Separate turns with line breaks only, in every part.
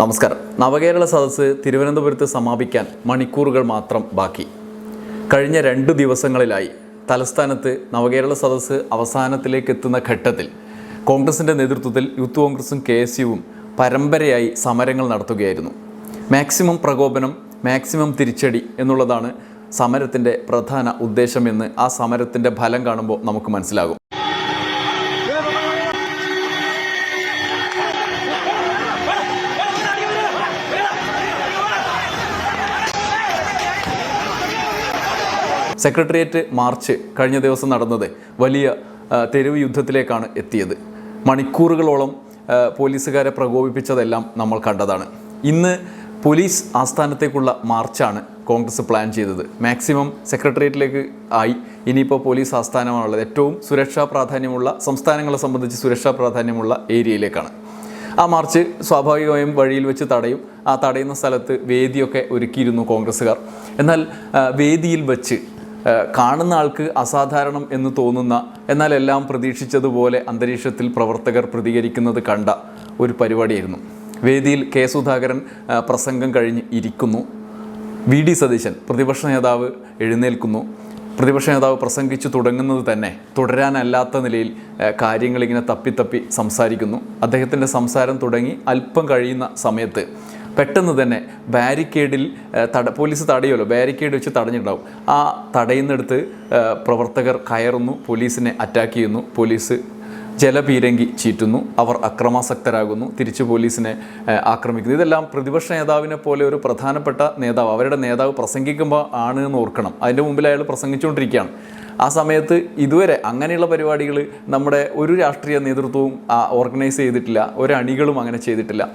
നമസ്കാരം. നവകേരള സദസ്സ് തിരുവനന്തപുരത്ത് സമാപിക്കാൻ മണിക്കൂറുകൾ മാത്രം ബാക്കി. കഴിഞ്ഞ രണ്ട് ദിവസങ്ങളിലായി തലസ്ഥാനത്ത് നവകേരള സദസ്സ് അവസാനത്തിലേക്ക് എത്തുന്ന ഘട്ടത്തിൽ കോൺഗ്രസിന്റെ നേതൃത്വത്തിൽ യൂത്ത് കോൺഗ്രസും കെ എസ് യുവും പരമ്പരയായി സമരങ്ങൾ നടത്തുകയായിരുന്നു. മാക്സിമം പ്രകോപനം മാക്സിമം തിരിച്ചടി എന്നുള്ളതാണ് സമരത്തിന്റെ പ്രധാന ഉദ്ദേശമെന്ന് ആ സമരത്തിന്റെ ഫലം കാണുമ്പോൾ നമുക്ക് മനസ്സിലാകും. സെക്രട്ടേറിയറ്റ് മാർച്ച് കഴിഞ്ഞ ദിവസം നടന്നത് വലിയ തെരുവ് യുദ്ധത്തിലേക്കാണ് എത്തിയത്. മണിക്കൂറുകളോളം പോലീസുകാരെ പ്രകോപിപ്പിച്ചതെല്ലാം നമ്മൾ കണ്ടതാണ്. ഇന്ന് പോലീസ് ആസ്ഥാനത്തേക്കുള്ള മാർച്ചാണ് കോൺഗ്രസ് പ്ലാൻ ചെയ്തത്. മാക്സിമം സെക്രട്ടേറിയറ്റിലേക്ക് ആയി. ഇനിയിപ്പോൾ പോലീസ് ആസ്ഥാനമാണുള്ളത്. ഏറ്റവും സുരക്ഷാ പ്രാധാന്യമുള്ള സംസ്ഥാനങ്ങളെ സംബന്ധിച്ച് സുരക്ഷാ പ്രാധാന്യമുള്ള ഏരിയയിലേക്കാണ്. ആ മാർച്ച് സ്വാഭാവികമായും വഴിയിൽ വെച്ച് തടയും. ആ തടയുന്ന സ്ഥലത്ത് വേദിയൊക്കെ ഒരുക്കിയിരുന്നു കോൺഗ്രസ്സുകാർ. എന്നാൽ വേദിയിൽ വെച്ച് കാണുന്ന ആൾക്ക് അസാധാരണം എന്ന് തോന്നുന്ന എന്നാൽ എല്ലാം പ്രതീക്ഷിച്ചതുപോലെ അന്തരീക്ഷത്തിൽ പ്രവർത്തകർ പ്രതികരിക്കുന്നത് കണ്ട ഒരു പരിപാടിയായിരുന്നു. വേദിയിൽ കെ സുധാകരൻ പ്രസംഗം കഴിഞ്ഞ് ഇരിക്കുന്നു. വി ഡി സതീശൻ പ്രതിപക്ഷ നേതാവ് എഴുന്നേൽക്കുന്നു. പ്രതിപക്ഷ നേതാവ് പ്രസംഗിച്ചു തുടങ്ങുന്നത് തന്നെ തുടരാനല്ലാത്ത നിലയിൽ കാര്യങ്ങളിങ്ങനെ തപ്പിത്തപ്പി സംസാരിക്കുന്നു. അദ്ദേഹത്തിന്റെ സംസാരം തുടങ്ങി അല്പം കഴിയുന്ന സമയത്ത് പെട്ടെന്ന് തന്നെ ബാരിക്കേഡിൽ തട പോലീസ് തടയുമല്ലോ ബാരിക്കേഡ് വെച്ച് തടഞ്ഞിട്ടുണ്ടാവും. ആ തടയുന്നിടത്ത് പ്രവർത്തകർ കയറുന്നു പോലീസിനെ അറ്റാക്ക് ചെയ്യുന്നു പോലീസ് ജലപീരങ്കി ചീറ്റുന്നു അവർ അക്രമാസക്തരാകുന്നു തിരിച്ചു പോലീസിനെ ആക്രമിക്കുന്നു. ഇതെല്ലാം പ്രതിപക്ഷ നേതാവിനെ പോലെ ഒരു പ്രധാനപ്പെട്ട നേതാവ് അവരുടെ നേതാവ് പ്രസംഗിക്കുമ്പോൾ ആണ് എന്ന് ഓർക്കണം. അതിന്റെ മുമ്പിൽ അയാൾ പ്രസംഗിച്ചുകൊണ്ടിരിക്കുകയാണ്. ആ സമയത്ത് ഇതുവരെ അങ്ങനെയുള്ള പരിപാടികൾ നമ്മുടെ ഒരു രാഷ്ട്രീയ നേതൃത്വവും ഓർഗനൈസ് ചെയ്തിട്ടില്ല ഒരു അങ്ങനെ ചെയ്തിട്ടില്ല.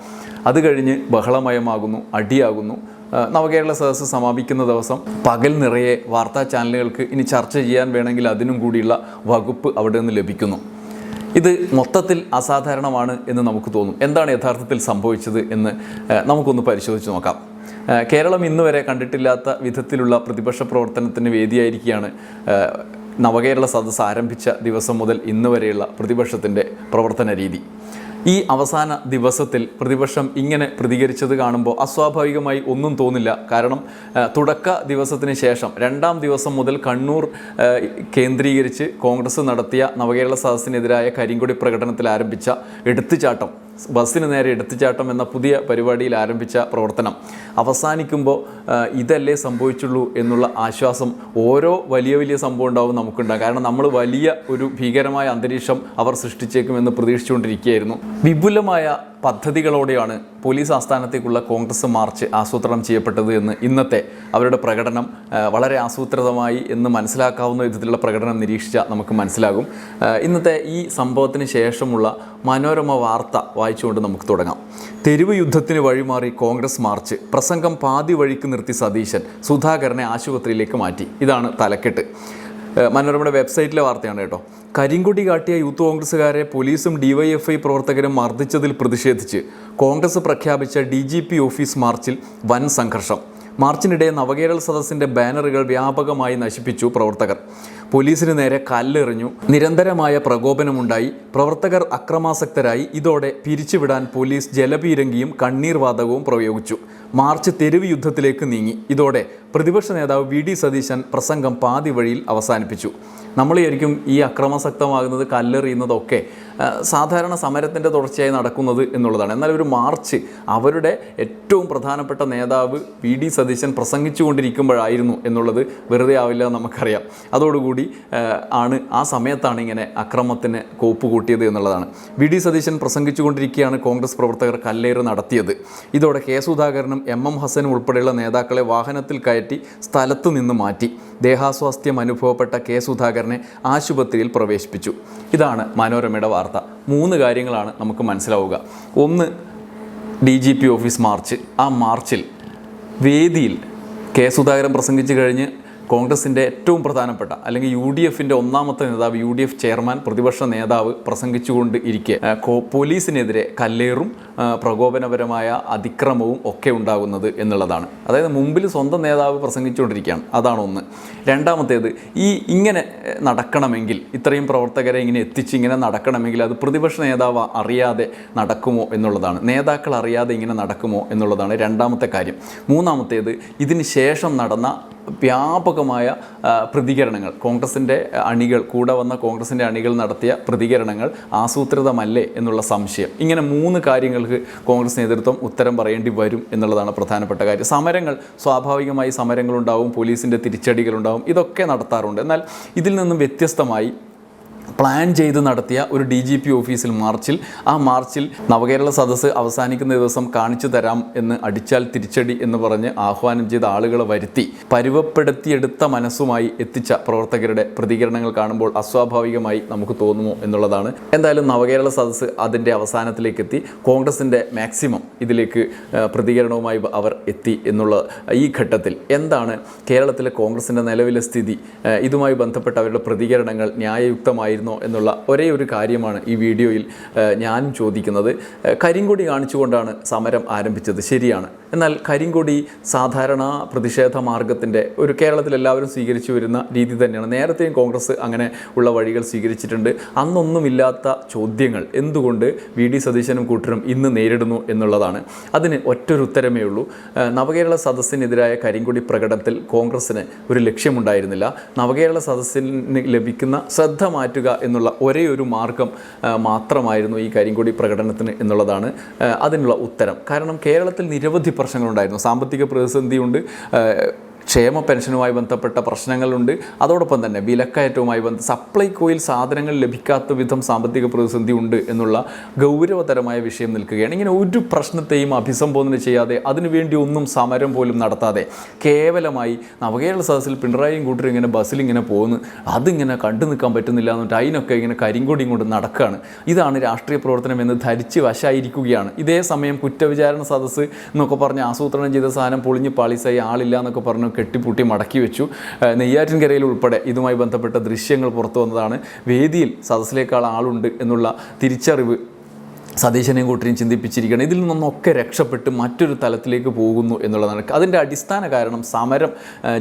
അത് കഴിഞ്ഞ് ബഹളമയമാകുന്നു അടിയാകുന്നു. നവകേരള സദസ്സ് സമാപിക്കുന്ന ദിവസം പകൽ നിറയെ വാർത്താ ചാനലുകൾക്ക് ഇനി ചർച്ച ചെയ്യാൻ വേണമെങ്കിൽ അതിനും കൂടിയുള്ള വകുപ്പ് അവിടെ നിന്ന് ലഭിക്കുന്നു. ഇത് മൊത്തത്തിൽ അസാധാരണമാണ് എന്ന് നമുക്ക് തോന്നും. എന്താണ് യഥാർത്ഥത്തിൽ സംഭവിച്ചത് എന്ന് നമുക്കൊന്ന് പരിശോധിച്ച് നോക്കാം. കേരളം ഇന്ന് വരെ കണ്ടിട്ടില്ലാത്ത വിധത്തിലുള്ള പ്രതിപക്ഷ പ്രവർത്തനത്തിന് വേദിയായിരിക്കുകയാണ് നവകേരള സദസ് ആരംഭിച്ച ദിവസം മുതൽ ഇന്ന് വരെയുള്ള പ്രതിപക്ഷത്തിന്റെ പ്രവർത്തന രീതി. ഈ അവസാന ദിവസത്തിൽ പ്രതിപക്ഷം ഇങ്ങനെ പ്രതികരിച്ചത് കാണുമ്പോൾ അസ്വാഭാവികമായി ഒന്നും തോന്നില്ല. കാരണം തുടക്ക ദിവസത്തിന് ശേഷം രണ്ടാം ദിവസം മുതൽ കണ്ണൂർ കേന്ദ്രീകരിച്ച് കോൺഗ്രസ് നടത്തിയ നവകേരള സദസ്സിനെതിരായ കരിങ്കൊടി പ്രകടനത്തിൽ ആരംഭിച്ച എടുത്തുചാട്ടം ബസ്സിന് നേരെ എടുത്തുചാട്ടം എന്ന പുതിയ പരിപാടിയിൽ ആരംഭിച്ച പ്രവർത്തനം അവസാനിക്കുമ്പോൾ ഇതല്ലേ സംഭവിച്ചുള്ളൂ എന്നുള്ള ആശ്വാസം ഓരോ വലിയ വലിയ സംഭവം ഉണ്ടാവും നമുക്കുണ്ടാകും. കാരണം നമ്മൾ വലിയ ഒരു ഭീകരമായ അന്തരീക്ഷം അവർ സൃഷ്ടിച്ചേക്കുമെന്ന് പ്രതീക്ഷിച്ചുകൊണ്ടിരിക്കുകയായിരുന്നു. വിപുലമായ പദ്ധതികളോടെയാണ് പോലീസ് ആസ്ഥാനത്തേക്കുള്ള കോൺഗ്രസ് മാർച്ച് ആസൂത്രണം ചെയ്യപ്പെട്ടത് എന്ന് ഇന്നത്തെ അവരുടെ പ്രകടനം വളരെ ആസൂത്രിതമായി എന്ന് മനസ്സിലാക്കാവുന്ന വിധത്തിലുള്ള പ്രകടനം നിരീക്ഷിച്ചാൽ നമുക്ക് മനസ്സിലാകും. ഇന്നത്തെ ഈ സംഭവത്തിന് ശേഷമുള്ള മനോരമ വാർത്ത വായിച്ചുകൊണ്ട് നമുക്ക് തുടങ്ങാം. തെരുവ് യുദ്ധത്തിന് വഴിമാറി കോൺഗ്രസ് മാർച്ച് പ്രസംഗം പാതി വഴിക്ക് നിർത്തി സതീശൻ സുധാകരനെ ആശുപത്രിയിലേക്ക് മാറ്റി. ഇതാണ് തലക്കെട്ട്. മനോരമയുടെ വെബ്സൈറ്റിലെ വാർത്തയാണ് കേട്ടോ. കരിങ്കുടി കാട്ടിയ യൂത്ത് കോൺഗ്രസ്സുകാരെ പോലീസും ഡിവൈഎഫ്ഐ പ്രവർത്തകരും മർദ്ദിച്ചതിൽ പ്രതിഷേധിച്ച് കോൺഗ്രസ് പ്രഖ്യാപിച്ച ഡി ഓഫീസ് മാർച്ചിൽ വൻ സംഘർഷം. മാർച്ചിനിടെ നവകേരള സദസ്സിന്റെ ബാനറുകൾ വ്യാപകമായി നശിപ്പിച്ചു പ്രവർത്തകർ. പോലീസിന് നേരെ കല്ലെറിഞ്ഞു. നിരന്തരമായ പ്രകോപനമുണ്ടായി. പ്രവർത്തകർ അക്രമാസക്തരായി. ഇതോടെ പിരിച്ചുവിടാൻ പോലീസ് ജലപീരങ്കിയും കണ്ണീർ വാതകവും പ്രയോഗിച്ചു. മാർച്ച് തെരുവ് യുദ്ധത്തിലേക്ക് നീങ്ങി. ഇതോടെ പ്രതിപക്ഷ നേതാവ് വി ഡി സതീശൻ പ്രസംഗം പാതി വഴിയിൽ അവസാനിപ്പിച്ചു. നമ്മൾ ഈ അക്രമാസക്തമാകുന്നത് കല്ലെറിയുന്നതൊക്കെ. സാധാരണ സമരത്തിന്റെ തുടർച്ചയായി നടക്കുന്നത് എന്നുള്ളതാണ്. എന്നാൽ ഒരു മാർച്ച് അവരുടെ ഏറ്റവും പ്രധാനപ്പെട്ട നേതാവ് വി ഡി സതീശൻ പ്രസംഗിച്ചുകൊണ്ടിരിക്കുമ്പോഴായിരുന്നു എന്നുള്ളത് വെറുതെ ആവില്ല നമുക്കറിയാം. അതോടുകൂടി ആണ് ആ സമയത്താണ് ഇങ്ങനെ അക്രമത്തിന് കോപ്പ് കൂട്ടിയത് എന്നുള്ളതാണ്. വി ഡി സതീശൻ പ്രസംഗിച്ചുകൊണ്ടിരിക്കുകയാണ് കോൺഗ്രസ് പ്രവർത്തകർ കല്ലേറ് നടത്തിയത്. ഇതോടെ കെ സുധാകരനും എം എം ഹസനും ഉൾപ്പെടെയുള്ള നേതാക്കളെ വാഹനത്തിൽ കയറ്റി സ്ഥലത്തു നിന്ന് മാറ്റി. ദേഹാസ്വാസ്ഥ്യം അനുഭവപ്പെട്ട കെ സുധാകരനെ ആശുപത്രിയിൽ പ്രവേശിപ്പിച്ചു. ഇതാണ് മനോരമയുടെ വാർത്ത. മൂന്ന് കാര്യങ്ങളാണ് നമുക്ക് മനസ്സിലാവുക. ഒന്ന് D G P office march. ആ മാർച്ചിൽ വേദിയിൽ കെ സുധാകരൻ പ്രസംഗിച്ചു കഴിഞ്ഞ് കോൺഗ്രസിന്റെ ഏറ്റവും പ്രധാനപ്പെട്ട അല്ലെങ്കിൽ യു ഡി എഫിന്റെ ഒന്നാമത്തെ നേതാവ് യു ഡി എഫ് ചെയർമാൻ പ്രതിപക്ഷ നേതാവ് പ്രസംഗിച്ചുകൊണ്ട് ഇരിക്കെ പോലീസിനെതിരെ കല്ലേറും പ്രകോപനപരമായ അതിക്രമവും ഒക്കെ ഉണ്ടാകുന്നത് എന്നുള്ളതാണ്. അതായത് മുമ്പിൽ സ്വന്തം നേതാവ് പ്രസംഗിച്ചുകൊണ്ടിരിക്കുകയാണ്. അതാണ് ഒന്ന്. രണ്ടാമത്തേത് ഈ ഇങ്ങനെ നടക്കണമെങ്കിൽ ഇത്രയും പ്രവർത്തകരെ ഇങ്ങനെ എത്തിച്ച് ഇങ്ങനെ നടക്കണമെങ്കിൽ അത് പ്രതിപക്ഷ നേതാവ് അറിയാതെ നടക്കുമോ എന്നുള്ളതാണ്. നേതാക്കൾ അറിയാതെ ഇങ്ങനെ നടക്കുമോ എന്നുള്ളതാണ് രണ്ടാമത്തെ കാര്യം. മൂന്നാമത്തേത് ഇതിന് ശേഷം നടന്ന വ്യാപകമായ പ്രതികരണങ്ങൾ. കോൺഗ്രസിന്റെ അണികൾ കൂടെ വന്ന കോൺഗ്രസിന്റെ അണികൾ നടത്തിയ പ്രതികരണങ്ങൾ ആസൂത്രിതമല്ലേ എന്നുള്ള സംശയം. ഇങ്ങനെ മൂന്ന് കാര്യങ്ങൾക്ക് കോൺഗ്രസ് നേതൃത്വം ഉത്തരം പറയേണ്ടി വരും എന്നുള്ളതാണ് പ്രധാനപ്പെട്ട കാര്യം. സമരങ്ങൾ സ്വാഭാവികമായി സമരങ്ങളുണ്ടാവും പോലീസിന്റെ തിരിച്ചടികളുണ്ടാവും ഇതൊക്കെ നടത്താറുണ്ട്. എന്നാൽ ഇതിൽ നിന്നും വ്യത്യസ്തമായി പ്ലാൻ ചെയ്ത് നടത്തിയ ഒരു ഡി ജി പി ഓഫീസിൽ മാർച്ചിൽ ആ മാർച്ചിൽ നവകേരള സദസ്സ് അവസാനിക്കുന്ന ദിവസം കാണിച്ചു തരാം എന്ന് അടിച്ചാൽ തിരിച്ചടി എന്ന് പറഞ്ഞ് ആഹ്വാനം ചെയ്ത ആളുകളെ വരുത്തി. പരുവപ്പെടുത്തിയെടുത്ത മനസ്സുമായി എത്തിച്ച പ്രവർത്തകരുടെ പ്രതികരണങ്ങൾ കാണുമ്പോൾ അസ്വാഭാവികമായി നമുക്ക് തോന്നുമോ എന്നുള്ളതാണ്. എന്തായാലും നവകേരള സദസ്സ് അതിന്റെ അവസാനത്തിലേക്ക് എത്തി കോൺഗ്രസിന്റെ മാക്സിമം ഇതിലേക്ക് പ്രതികരണവുമായി അവർ എത്തി എന്നുള്ള ഈ ഘട്ടത്തിൽ എന്താണ് കേരളത്തിലെ കോൺഗ്രസിന്റെ നിലവിലെ സ്ഥിതി? ഇതുമായി ബന്ധപ്പെട്ട അവരുടെ പ്രതികരണങ്ങൾ ന്യായയുക്തമായിരുന്നോ എന്നുള്ള ഒരേ ഒരു കാര്യമാണ് ഈ വീഡിയോയിൽ ഞാൻ ചോദിക്കുന്നത്. കരിങ്കൊടി കാണിച്ചുകൊണ്ടാണ് സമരം ആരംഭിച്ചത്. ശരിയാണ്. എന്നാൽ കരിങ്കൊടി സാധാരണ പ്രതിഷേധ മാർഗത്തിന്റെ ഒരു കേരളത്തിൽ എല്ലാവരും സ്വീകരിച്ചു വരുന്ന രീതി തന്നെയാണ്. നേരത്തെയും കോൺഗ്രസ് അങ്ങനെ ഉള്ള വഴികൾ സ്വീകരിച്ചിട്ടുണ്ട്. അന്നൊന്നുമില്ലാത്ത ചോദ്യങ്ങൾ എന്തുകൊണ്ട് വി ഡി സതീശനും കൂട്ടരും ഇന്ന് നേരിടുന്നു എന്നുള്ളതാണ്. അതിന് ഒറ്റൊരു ഉത്തരമേ ഉള്ളൂ. നവകേരള സദസ്സിനെതിരായ കരിങ്കൊടി പ്രകടനത്തിൽ കോൺഗ്രസ്സിന് ഒരു ലക്ഷ്യമുണ്ടായിരുന്നില്ല. നവകേരള സദസ്സിന് ലഭിക്കുന്ന ശ്രദ്ധ മാറ്റുക എന്നുള്ള ഒരേ ഒരു മാർഗം മാത്രമായിരുന്നു ഈ കരിങ്കൊടി പ്രകടനത്തിന് എന്നുള്ളതാണ് അതിനുള്ള ഉത്തരം. കാരണം കേരളത്തിൽ നിരവധി പ്രശ്നങ്ങളുണ്ടായിരുന്നു. സാമ്പത്തിക പ്രതിസന്ധിയുണ്ട് ക്ഷേമ പെൻഷനുമായി ബന്ധപ്പെട്ട പ്രശ്നങ്ങളുണ്ട്. അതോടൊപ്പം തന്നെ വിലക്കയറ്റവുമായി ബന്ധ സപ്ലൈകോയിൽ സാധനങ്ങൾ ലഭിക്കാത്ത വിധം സാമ്പത്തിക പ്രതിസന്ധി ഉണ്ട് എന്നുള്ള ഗൗരവതരമായ വിഷയം നിൽക്കുകയാണ്. ഇങ്ങനെ ഒരു പ്രശ്നത്തെയും അഭിസംബോധന ചെയ്യാതെ അതിനുവേണ്ടി ഒന്നും സമരം പോലും നടത്താതെ കേവലമായി നവകേരള സദസ്സിൽ പിണറായിയും കൂട്ടരും ഇങ്ങനെ ബസ്സിൽ ഇങ്ങനെ പോകുന്നു അതിങ്ങനെ കണ്ടു നിൽക്കാൻ പറ്റുന്നില്ല എന്നിട്ട് അതിനൊക്കെ ഇങ്ങനെ കരിങ്കൊടിയും കൊണ്ട് നടക്കുകയാണ്. ഇതാണ് രാഷ്ട്രീയ പ്രവർത്തനം എന്ന് ധരിച്ച് വശായിരിക്കുകയാണ്. ഇതേ സമയം കുറ്റവിചാരണ സദസ്സ് എന്നൊക്കെ പറഞ്ഞ് ആസൂത്രണം ചെയ്ത സാധനം പൊളിഞ്ഞ് പാളിസായി ആളില്ല എന്നൊക്കെ പറഞ്ഞ് കെട്ടിപ്പൂട്ടി മടക്കി വെച്ചു. നെയ്യാറ്റിൻകരയിൽ ഉൾപ്പെടെ ഇതുമായി ബന്ധപ്പെട്ട ദൃശ്യങ്ങൾ പുറത്തു വന്നതാണ്. വേദിയിൽ സദസ്സിലേക്കാൾ ആളുണ്ട് എന്നുള്ള തിരിച്ചറിവ് സതീശനെയും കൂട്ടിനെയും ചിന്തിപ്പിച്ചിരിക്കുകയാണ്. ഇതിൽ നിന്നൊക്കെ രക്ഷപ്പെട്ട് മറ്റൊരു തലത്തിലേക്ക് പോകുന്നു എന്നുള്ളതാണ് അതിന്റെ അടിസ്ഥാന കാരണം സമരം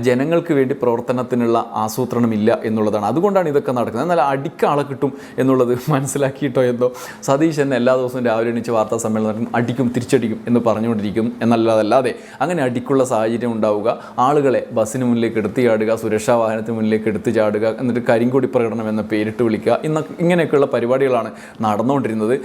ജനങ്ങൾക്ക് വേണ്ടി പ്രവർത്തനത്തിനുള്ള ആസൂത്രണമില്ല എന്നുള്ളതാണ്. അതുകൊണ്ടാണ് ഇതൊക്കെ നടക്കുന്നത്. എന്നാൽ അടിക്കാളെ കിട്ടും എന്നുള്ളത് മനസ്സിലാക്കിയിട്ടോ എന്തോ? സതീശൻ എല്ലാ ദിവസവും രാവിലെ എണീച്ച് വാർത്താ സമ്മേളനം അടിക്കും തിരിച്ചടിക്കും എന്ന് പറഞ്ഞുകൊണ്ടിരിക്കും. എന്നല്ലാതല്ലാതെ അങ്ങനെ അടിക്കുള്ള സാഹചര്യം ഉണ്ടാവുക ആളുകളെ ബസ്സിന് മുന്നിലേക്ക് എടുത്തു ചാടുക സുരക്ഷാ വാഹനത്തിന് മുന്നിലേക്ക് എടുത്തു ചാടുക എന്നിട്ട് കരിങ്കൊടി പ്രകടനം എന്ന പേരിട്ട് വിളിക്കുക ഇന്ന ഇങ്ങനെയൊക്കെയുള്ള പരിപാടികളാണ് നടന്നുകൊണ്ടിരുന്നത്.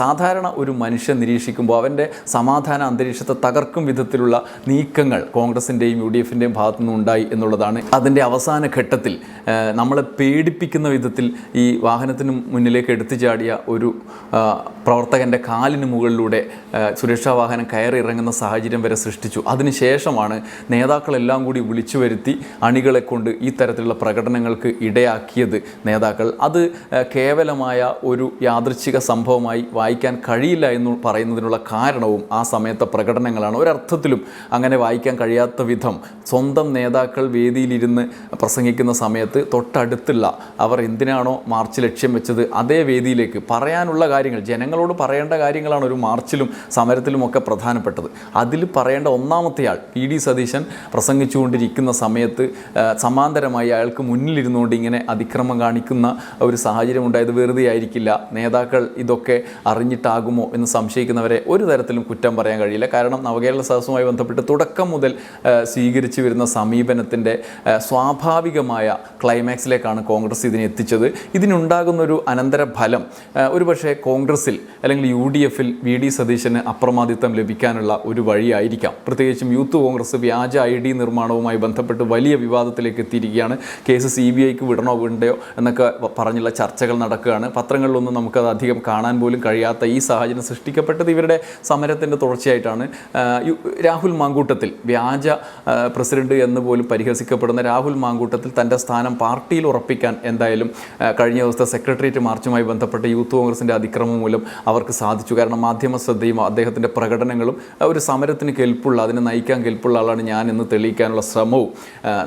സാധാരണ ഒരു മനുഷ്യൻ നിരീക്ഷിക്കുമ്പോൾ അവന്റെ സമാധാന അന്തരീക്ഷത്തെ തകർക്കും വിധത്തിലുള്ള നീക്കങ്ങൾ കോൺഗ്രസിന്റെയും യു ഡി എഫിന്റെയും ഭാഗത്തു നിന്നുണ്ടായി എന്നുള്ളതാണ്. അതിന്റെ അവസാന ഘട്ടത്തിൽ നമ്മളെ പേടിപ്പിക്കുന്ന വിധത്തിൽ ഈ വാഹനത്തിന് മുന്നിലേക്ക് എടുത്തു ചാടിയ ഒരു പ്രവർത്തകന്റെ കാലിന് മുകളിലൂടെ സുരക്ഷാ വാഹനം കയറി ഇറങ്ങുന്ന സാഹചര്യം വരെ സൃഷ്ടിച്ചു. അതിനുശേഷമാണ് നേതാക്കളെല്ലാം കൂടി വിളിച്ചു വരുത്തി അണികളെ കൊണ്ട് ഈ തരത്തിലുള്ള പ്രകടനങ്ങൾക്ക് ഇടയാക്കിയത് നേതാക്കൾ. അത് കേവലമായ ഒരു യാദൃച്ഛിക സംഭവമായി വായിക്കാൻ കഴിയില്ല എന്ന് പറയുന്നതിനുള്ള കാരണവും ആ സമയത്തെ പ്രകടനങ്ങളാണ്. ഒരർത്ഥത്തിലും അങ്ങനെ വായിക്കാൻ കഴിയാത്ത വിധം സ്വന്തം നേതാക്കൾ വേദിയിലിരുന്ന് പ്രസംഗിക്കുന്ന സമയത്ത് തൊട്ടടുത്തുള്ള അവർ എന്തിനാണോ മാർച്ച് ലക്ഷ്യം വെച്ചത് അതേ വേദിയിലേക്ക്. പറയാനുള്ള കാര്യങ്ങൾ ജനങ്ങളോട് പറയേണ്ട കാര്യങ്ങളാണ് ഒരു മാർച്ചിലും സമരത്തിലുമൊക്കെ പ്രധാനപ്പെട്ടത്. അതിൽ പറയേണ്ട ഒന്നാമത്തെയാൾ പി ഡി സതീശൻ പ്രസംഗിച്ചുകൊണ്ടിരിക്കുന്ന സമയത്ത് സമാന്തരമായി അയാൾക്ക് മുന്നിലിരുന്നുകൊണ്ട് ഇങ്ങനെ അതിക്രമം കാണിക്കുന്ന ഒരു സാഹചര്യം ഉണ്ടായത് വെറുതെ ആയിരിക്കില്ല. നേതാക്കൾ ഇതൊക്കെ അറിഞ്ഞിട്ടാകുമോ എന്ന് സംശയിക്കുന്നവരെ ഒരു തരത്തിലും കുറ്റം പറയാൻ കഴിയില്ല. കാരണം നവകേരള സദസ്സുമായി ബന്ധപ്പെട്ട് തുടക്കം മുതൽ സ്വീകരിച്ചു വരുന്ന സമീപനത്തിന്റെ സ്വാഭാവികമായ ക്ലൈമാക്സിലേക്കാണ് കോൺഗ്രസ് ഇതിനെ എത്തിച്ചത്. ഇതിനുണ്ടാകുന്ന ഒരു അനന്തരഫലം ഒരുപക്ഷെ കോൺഗ്രസിൽ അല്ലെങ്കിൽ യു ഡി എഫിൽ വി ഡി സതീശന് അപ്രമാദിത്വം ലഭിക്കാനുള്ള ഒരു വഴിയായിരിക്കാം. പ്രത്യേകിച്ചും യൂത്ത് കോൺഗ്രസ് വ്യാജ ഐ ഡി നിർമ്മാണവുമായി ബന്ധപ്പെട്ട് വലിയ വിവാദത്തിലേക്ക് എത്തിയിരിക്കുകയാണ്. കേസ് സി ബി ഐക്ക് വിടണോ വിടണ്ടയോ എന്നൊക്കെ പറഞ്ഞുള്ള ചർച്ചകൾ നടക്കുകയാണ്. പത്രങ്ങളിലൊന്നും നമുക്കത് അധികം കാണാൻ പോലും കഴിയാത്ത കഴിയാത്ത ഈ സാഹചര്യം സൃഷ്ടിക്കപ്പെട്ടത് ഇവരുടെ സമരത്തിന്റെ തുടർച്ചയായിട്ടാണ്. രാഹുൽ മാങ്കൂട്ടത്തിൽ വ്യാജ പ്രസിഡന്റ് എന്ന് പോലും പരിഹസിക്കപ്പെടുന്ന രാഹുൽ മാങ്കൂട്ടത്തിൽ തന്റെ സ്ഥാനം പാർട്ടിയിൽ ഉറപ്പിക്കാൻ എന്തായാലും കഴിഞ്ഞ ദിവസത്തെ സെക്രട്ടേറിയറ്റ് മാർച്ചുമായി ബന്ധപ്പെട്ട് യൂത്ത് കോൺഗ്രസിന്റെ അതിക്രമം മൂലം അവർക്ക് സാധിച്ചു. കാരണം മാധ്യമ ശ്രദ്ധയും അദ്ദേഹത്തിന്റെ പ്രകടനങ്ങളും ഒരു സമരത്തിന് കെൽപ്പുള്ള അതിനെ നയിക്കാൻ കെൽപ്പുള്ള ആളാണ് ഞാൻ എന്ന് തെളിയിക്കാനുള്ള ശ്രമവും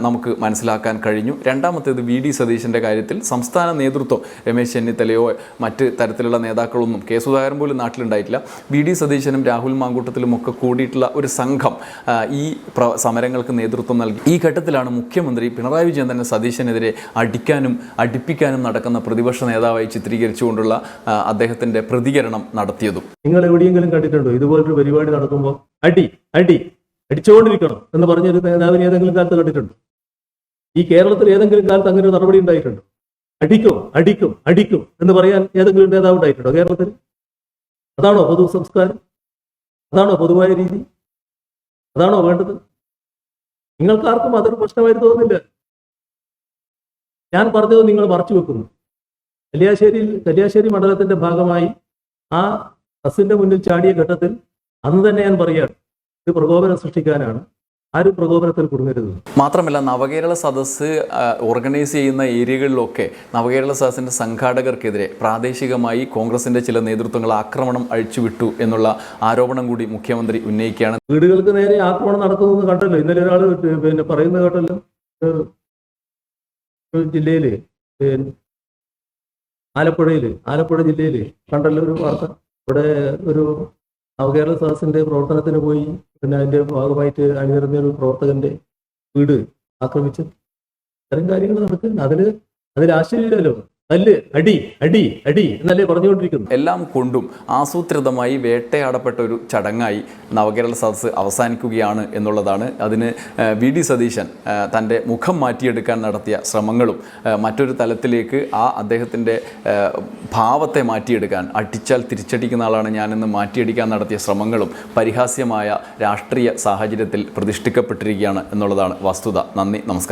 നമുക്ക് മനസ്സിലാക്കാൻ കഴിഞ്ഞു. രണ്ടാമത്തേത് വി ഡി സതീശന്റെ കാര്യത്തിൽ സംസ്ഥാന നേതൃത്വം രമേശ് ചെന്നിത്തലയോ മറ്റ് തരത്തിലുള്ള നേതാക്കളൊന്നും കെ സുധാകരൻ പോലും നാട്ടിലുണ്ടായിട്ടില്ല. വി ഡി സതീശനും രാഹുൽ മാങ്കൂട്ടത്തിലും ഒക്കെ കൂടിയിട്ടുള്ള ഒരു സംഘം ഈ സമരങ്ങൾക്ക് നേതൃത്വം നൽകി. ഈ ഘട്ടത്തിലാണ് മുഖ്യമന്ത്രി പിണറായി വിജയൻ തന്നെ സതീശനെതിരെ അടിക്കാനും അടിപ്പിക്കാനും നടക്കുന്ന പ്രതിപക്ഷ നേതാവായി ചിത്രീകരിച്ചുകൊണ്ടുള്ള അദ്ദേഹത്തിന്റെ പ്രതികരണം നടത്തിയതും.
നിങ്ങൾ എവിടെയെങ്കിലും കണ്ടിട്ടുണ്ടോ? ഇതുപോലൊരു പരിപാടി നടക്കുമ്പോൾ അടി അടി അടിച്ചുകൊണ്ടിരിക്കണം എന്ന് പറഞ്ഞൊരു നേതാവിനെ ഏതെങ്കിലും കാലത്ത് കണ്ടിട്ടുണ്ടോ? ഈ കേരളത്തിൽ ഏതെങ്കിലും കാലത്ത് അങ്ങനെ ഒരു നടപടി ഉണ്ടായിട്ടുണ്ടോ? അടിക്കും അടിക്കും അടിക്കും എന്ന് പറയാൻ ഏതെങ്കിലും നേതാവ് ഉണ്ടായിട്ടുണ്ടോ കേരളത്തിൽ? അതാണോ പൊതു സംസ്കാരം അതാണോ പൊതുവായ രീതി? അതാണോ വേണ്ടത്? നിങ്ങൾക്കാർക്കും അതൊരു പ്രശ്നമായി തോന്നുന്നില്ല. ഞാൻ പറഞ്ഞത് നിങ്ങൾ മറച്ചു വെക്കുന്നു. കല്യാശ്ശേരിയിൽ കല്യാശ്ശേരി മണ്ഡലത്തിന്റെ ഭാഗമായി ആ ബസിന്റെ മുന്നിൽ ചാടിയ ഘട്ടത്തിൽ അന്ന് തന്നെ ഞാൻ പറയുകയാണ്. ഇത് പ്രകോപനം സൃഷ്ടിക്കാനാണ്. ആരും പ്രകോപനത്തിൽ കുടുങ്ങരുത്.
മാത്രമല്ല നവകേരള സദസ്സ് ഓർഗനൈസ് ചെയ്യുന്ന ഏരിയകളിലൊക്കെ നവകേരള സദസ്സിന്റെ സംഘാടകർക്കെതിരെ പ്രാദേശികമായി കോൺഗ്രസിന്റെ ചില നേതൃത്വങ്ങൾ ആക്രമണം അഴിച്ചുവിട്ടു എന്നുള്ള ആരോപണം കൂടി മുഖ്യമന്ത്രി ഉന്നയിക്കുകയാണ്.
വീടുകൾക്ക് നേരെ ആക്രമണം നടക്കുന്നതെന്ന് കണ്ടല്ലോ. ഇന്നലെ ഒരാൾ പിന്നെ പറയുന്നത് കേട്ടല്ലോ. ജില്ലയിൽ ആലപ്പുഴയിൽ ജില്ലയിൽ ആലപ്പുഴയിൽ ആലപ്പുഴ ജില്ലയിൽ കണ്ടല്ലോ ഒരു വാർത്ത. ഇവിടെ ഒരു നവകേരള സദസ്സിന്റെ പ്രവർത്തനത്തിന് പോയി പിന്നെ അതിന്റെ ഭാഗമായിട്ട് അണിനിരന്ന ഒരു പ്രവർത്തകന്റെ വീട് ആക്രമിച്ച് ഇത്തരം കാര്യങ്ങൾ നടക്കുന്നു അതിൽ അതിൽ ആശ്ചര്യമില്ലല്ലോ. തല്ല് അടി അടി അടി എന്നല്ലേ പറഞ്ഞുകൊണ്ടിരിക്കുന്നു.
എല്ലാം കൊണ്ടും ആസൂത്രിതമായി വേട്ടയാടപ്പെട്ട ഒരു ചടങ്ങായി നവകേരള സദസ്സ് അവസാനിക്കുകയാണ് എന്നുള്ളതാണ്. അതിന് വി ഡി സതീശൻ തന്റെ മുഖം മാറ്റിയെടുക്കാൻ നടത്തിയ ശ്രമങ്ങളും മറ്റൊരു തലത്തിലേക്ക് ആ അദ്ദേഹത്തിന്റെ ഭാവത്തെ മാറ്റിയെടുക്കാൻ അടിച്ചാൽ തിരിച്ചടിക്കുന്ന ആളാണ് ഞാനെന്ന് മാറ്റിയടിക്കാൻ നടത്തിയ ശ്രമങ്ങളും പരിഹാസ്യമായ രാഷ്ട്രീയ സാഹചര്യത്തിൽ പ്രതിഷ്ഠിക്കപ്പെട്ടിരിക്കുകയാണ് എന്നുള്ളതാണ് വസ്തുത. നന്ദി നമസ്കാരം.